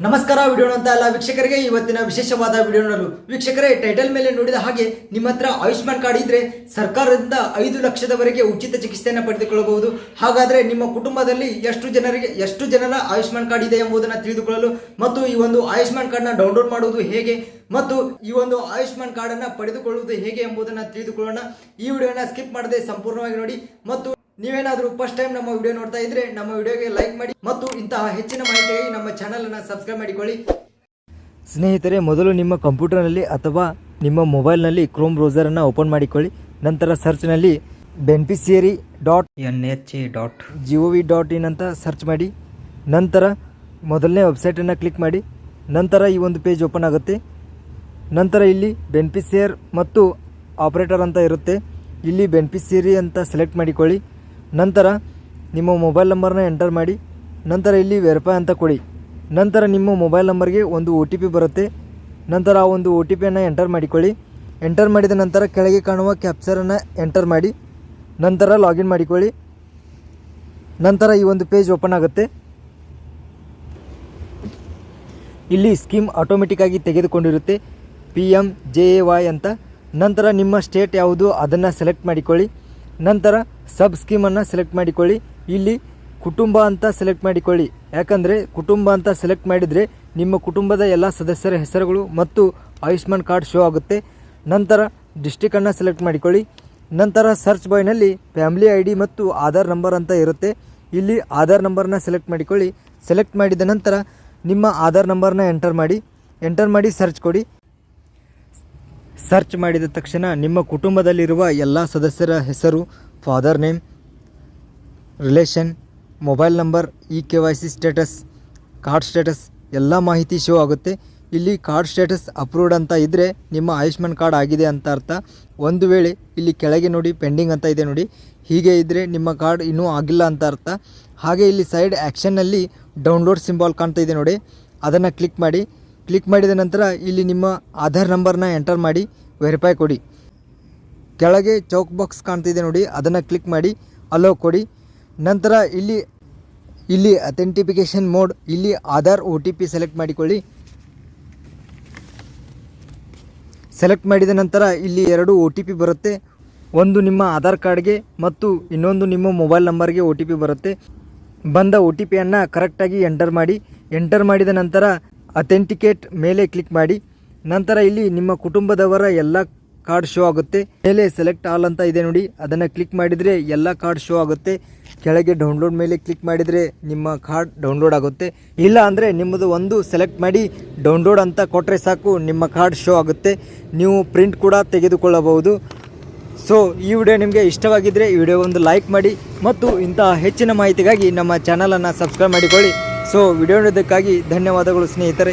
ನಮಸ್ಕಾರ ವಿಡಿಯೋ ಅಂತ ಎಲ್ಲ ವೀಕ್ಷಕರಿಗೆ ಇವತ್ತಿನ ವಿಶೇಷವಾದ ವಿಡಿಯೋ ನೋಡಲು ವೀಕ್ಷಕರೇ ಟೈಟಲ್ ಮೇಲೆ ನೋಡಿದ ಹಾಗೆ ನಿಮ್ಮ ಹತ್ರ ಆಯುಷ್ಮಾನ್ ಕಾರ್ಡ್ ಇದ್ರೆ ಸರ್ಕಾರದಿಂದ ಐದು ಲಕ್ಷದವರೆಗೆ ಉಚಿತ ಚಿಕಿತ್ಸೆಯನ್ನು ಪಡೆದುಕೊಳ್ಳಬಹುದು. ಹಾಗಾದ್ರೆ ನಿಮ್ಮ ಕುಟುಂಬದಲ್ಲಿ ಎಷ್ಟು ಜನರಿಗೆ, ಎಷ್ಟು ಜನರ ಆಯುಷ್ಮಾನ್ ಕಾರ್ಡ್ ಇದೆ ಎಂಬುದನ್ನು ತಿಳಿದುಕೊಳ್ಳಲು ಮತ್ತು ಈ ಒಂದು ಆಯುಷ್ಮಾನ್ ಕಾರ್ಡ್ನ ಡೌನ್ಲೋಡ್ ಮಾಡುವುದು ಹೇಗೆ ಮತ್ತು ಈ ಒಂದು ಆಯುಷ್ಮಾನ್ ಕಾರ್ಡ್ ಅನ್ನ ಪಡೆದುಕೊಳ್ಳುವುದು ಹೇಗೆ ಎಂಬುದನ್ನು ತಿಳಿದುಕೊಳ್ಳೋಣ. ಈ ವಿಡಿಯೋನ ಸ್ಕಿಪ್ ಮಾಡದೆ ಸಂಪೂರ್ಣವಾಗಿ ನೋಡಿ ಮತ್ತು ನೀವೇನಾದರೂ ಫಸ್ಟ್ ಟೈಮ್ ನಮ್ಮ ವಿಡಿಯೋ ನೋಡ್ತಾ ಇದ್ರೆ ನಮ್ಮ ವಿಡಿಯೋಗೆ ಲೈಕ್ ಮಾಡಿ ಮತ್ತು ಇಂತಹ ಹೆಚ್ಚಿನ ಮಾಹಿತಿಗಾಗಿ ನಮ್ಮ ಚಾನಲ್ ಅನ್ನ ಸಬ್ಸ್ಕ್ರೈಬ್ ಮಾಡಿಕೊಳ್ಳಿ. ಸ್ನೇಹಿತರೆ, ಮೊದಲು ನಿಮ್ಮ ಕಂಪ್ಯೂಟರ್ನಲ್ಲಿ ಅಥವಾ ನಿಮ್ಮ ಮೊಬೈಲ್ನಲ್ಲಿ ಕ್ರೋಮ್ ಬ್ರೌಸರನ್ನು ಓಪನ್ ಮಾಡಿಕೊಳ್ಳಿ. ನಂತರ ಸರ್ಚ್ನಲ್ಲಿ beneficiary dot N H A dot G O V dot in ಅಂತ ಸರ್ಚ್ ಮಾಡಿ. ನಂತರ ಮೊದಲನೇ ವೆಬ್ಸೈಟನ್ನು ಕ್ಲಿಕ್ ಮಾಡಿ. ನಂತರ ಈ ಒಂದು ಪೇಜ್ ಓಪನ್ ಆಗುತ್ತೆ. ನಂತರ ಇಲ್ಲಿ ಬೆನಿಫಿಸಿಯರ್ ಮತ್ತು ಆಪರೇಟರ್ ಅಂತ ಇರುತ್ತೆ. ಇಲ್ಲಿ ಬೆನಿಫಿಸಿಯರಿ ಅಂತ ಸೆಲೆಕ್ಟ್ ಮಾಡಿಕೊಳ್ಳಿ. ನಂತರ ನಿಮ್ಮ ಮೊಬೈಲ್ ನಂಬರ್ನ ಎಂಟರ್ ಮಾಡಿ, ನಂತರ ಇಲ್ಲಿ ವೆರಿಫೈ ಅಂತ ಕೊಡಿ. ನಂತರ ನಿಮ್ಮ ಮೊಬೈಲ್ ನಂಬರ್ಗೆ ಒಂದು ಒ ಟಿ ಪಿ ಬರುತ್ತೆ. ನಂತರ ಆ ಒಂದು ಒ ಟಿ ಪಿಯನ್ನು ಎಂಟರ್ ಮಾಡಿಕೊಳ್ಳಿ. ಎಂಟರ್ ಮಾಡಿದ ನಂತರ ಕೆಳಗೆ ಕಾಣುವ ಕ್ಯಾಪ್ಚರನ್ನು ಎಂಟರ್ ಮಾಡಿ, ನಂತರ ಲಾಗಿನ್ ಮಾಡಿಕೊಳ್ಳಿ. ನಂತರ ಈ ಒಂದು ಪೇಜ್ ಓಪನ್ ಆಗುತ್ತೆ. ಇಲ್ಲಿ ಸ್ಕೀಮ್ ಆಟೋಮೆಟಿಕ್ಕಾಗಿ ತೆಗೆದುಕೊಂಡಿರುತ್ತೆ. P M J A Y ಅಂತ. ನಂತರ ನಿಮ್ಮ ಸ್ಟೇಟ್ ಯಾವುದು ಅದನ್ನು ಸೆಲೆಕ್ಟ್ ಮಾಡಿಕೊಳ್ಳಿ. ನಂತರ ಸಬ್ ಸ್ಕೀಮನ್ನು ಸೆಲೆಕ್ಟ್ ಮಾಡಿಕೊಳ್ಳಿ. ಇಲ್ಲಿ ಕುಟುಂಬ ಅಂತ ಸೆಲೆಕ್ಟ್ ಮಾಡಿಕೊಳ್ಳಿ. ಯಾಕಂದರೆ ಕುಟುಂಬ ಅಂತ ಸೆಲೆಕ್ಟ್ ಮಾಡಿದರೆ ನಿಮ್ಮ ಕುಟುಂಬದ ಎಲ್ಲ ಸದಸ್ಯರ ಹೆಸರುಗಳು ಮತ್ತು ಆಯುಷ್ಮಾನ್ ಕಾರ್ಡ್ ಶೋ ಆಗುತ್ತೆ. ನಂತರ ಡಿಸ್ಟಿಕನ್ನು ಸೆಲೆಕ್ಟ್ ಮಾಡಿಕೊಳ್ಳಿ. ನಂತರ ಸರ್ಚ್ ಬಾಯ್ನಲ್ಲಿ ಫ್ಯಾಮಿಲಿ ಐ ಡಿ ಮತ್ತು ಆಧಾರ್ ನಂಬರ್ ಅಂತ ಇರುತ್ತೆ. ಇಲ್ಲಿ ಆಧಾರ್ ನಂಬರ್ನ ಸೆಲೆಕ್ಟ್ ಮಾಡಿಕೊಳ್ಳಿ. ಸೆಲೆಕ್ಟ್ ಮಾಡಿದ ನಂತರ ನಿಮ್ಮ ಆಧಾರ್ ನಂಬರ್ನ ಎಂಟರ್ ಮಾಡಿ. ಎಂಟರ್ ಮಾಡಿ ಸರ್ಚ್ ಕೊಡಿ. ಸರ್ಚ್ ಮಾಡಿದ ತಕ್ಷಣ ನಿಮ್ಮ ಕುಟುಂಬದಲ್ಲಿರುವ ಎಲ್ಲ ಸದಸ್ಯರ ಹೆಸರು, father name, relation, mobile number, E K Y C status, card status ಎಲ್ಲ ಮಾಹಿತಿ ಶೋ ಆಗುತ್ತೆ. ಇಲ್ಲಿ ಕಾರ್ಡ್ ಸ್ಟೇಟಸ್ ಅಪ್ರೂವ್ಡ್ ಅಂತ ಇದ್ದರೆ ನಿಮ್ಮ ಆಯುಷ್ಮಾನ್ ಕಾರ್ಡ್ ಆಗಿದೆ ಅಂತ ಅರ್ಥ. ಒಂದು ವೇಳೆ ಇಲ್ಲಿ ಕೆಳಗೆ ನೋಡಿ ಪೆಂಡಿಂಗ್ ಅಂತ ಇದೆ ನೋಡಿ. ಹೀಗೆ ಇದ್ದರೆ ನಿಮ್ಮ ಕಾರ್ಡ್ ಇನ್ನೂ ಆಗಿಲ್ಲ ಅಂತ ಅರ್ಥ. ಹಾಗೆ ಇಲ್ಲಿ ಸೈಡ್ ಆ್ಯಕ್ಷನ್ನಲ್ಲಿ ಡೌನ್ಲೋಡ್ ಸಿಂಬಾಲ್ ಕಾಣ್ತಾ ಇದೆ ನೋಡಿ. ಅದನ್ನು ಕ್ಲಿಕ್ ಮಾಡಿ. ಕ್ಲಿಕ್ ಮಾಡಿದ ನಂತರ ಇಲ್ಲಿ ನಿಮ್ಮ ಆಧಾರ್ ನಂಬರ್ನ ಎಂಟರ್ ಮಾಡಿ ವೆರಿಫೈ ಕೊಡಿ. ಕೆಳಗೆ ಚೌಕ್ ಬಾಕ್ಸ್ ಕಾಣ್ತಿದೆ ನೋಡಿ, ಅದನ್ನು ಕ್ಲಿಕ್ ಮಾಡಿ ಅಲೋ ಕೊಡಿ. ನಂತರ ಇಲ್ಲಿ ಇಲ್ಲಿ ಅಥೆಂಟಿಫಿಕೇಷನ್ ಮೋಡ್ ಇಲ್ಲಿ Aadhaar O T P select ಮಾಡಿಕೊಳ್ಳಿ. ಸೆಲೆಕ್ಟ್ ಮಾಡಿದ ನಂತರ ಇಲ್ಲಿ ಎರಡು ಒ ಟಿ ಪಿ ಬರುತ್ತೆ. ಒಂದು ನಿಮ್ಮ ಆಧಾರ್ ಕಾರ್ಡ್ಗೆ ಮತ್ತು ಇನ್ನೊಂದು ನಿಮ್ಮ ಮೊಬೈಲ್ ನಂಬರ್ಗೆ ಒ ಟಿ ಪಿ ಬರುತ್ತೆ. ಬಂದ ಓ ಟಿ ಪಿಯನ್ನು ಕರೆಕ್ಟಾಗಿ ಎಂಟರ್ ಮಾಡಿ. ಎಂಟರ್ ಮಾಡಿದ ನಂತರ ಅಥೆಂಟಿಕೇಟ್ ಮೇಲೆ ಕ್ಲಿಕ್ ಮಾಡಿ. ನಂತರ ಇಲ್ಲಿ ನಿಮ್ಮ ಕುಟುಂಬದವರ ಎಲ್ಲ ಕಾರ್ಡ್ ಶೋ ಆಗುತ್ತೆ. ಮೇಲೆ ಸೆಲೆಕ್ಟ್ ಆಲ್ ಅಂತ ಇದೆ ನೋಡಿ. ಅದನ್ನು ಕ್ಲಿಕ್ ಮಾಡಿದರೆ ಎಲ್ಲ ಕಾರ್ಡ್ ಶೋ ಆಗುತ್ತೆ. ಕೆಳಗೆ ಡೌನ್ಲೋಡ್ ಮೇಲೆ ಕ್ಲಿಕ್ ಮಾಡಿದರೆ ನಿಮ್ಮ ಕಾರ್ಡ್ ಡೌನ್ಲೋಡ್ ಆಗುತ್ತೆ. ಇಲ್ಲ ಅಂದರೆ ನಿಮ್ಮದು ಒಂದು ಸೆಲೆಕ್ಟ್ ಮಾಡಿ ಡೌನ್ಲೋಡ್ ಅಂತ ಕೊಟ್ಟರೆ ಸಾಕು, ನಿಮ್ಮ ಕಾರ್ಡ್ ಶೋ ಆಗುತ್ತೆ. ನೀವು ಪ್ರಿಂಟ್ ಕೂಡ ತೆಗೆದುಕೊಳ್ಳಬಹುದು. ಸೊ ಈ ವಿಡಿಯೋ ನಿಮಗೆ ಇಷ್ಟವಾಗಿದ್ದರೆ ಈ ವಿಡಿಯೋ ಒಂದು ಲೈಕ್ ಮಾಡಿ ಮತ್ತು ಇಂತಹ ಹೆಚ್ಚಿನ ಮಾಹಿತಿಗಾಗಿ ನಮ್ಮ ಚಾನಲನ್ನು ಸಬ್ಸ್ಕ್ರೈಬ್ ಮಾಡಿಕೊಳ್ಳಿ. ಸೊ ವಿಡಿಯೋ ನೋಡೋದಕ್ಕಾಗಿ ಧನ್ಯವಾದಗಳು ಸ್ನೇಹಿತರೆ.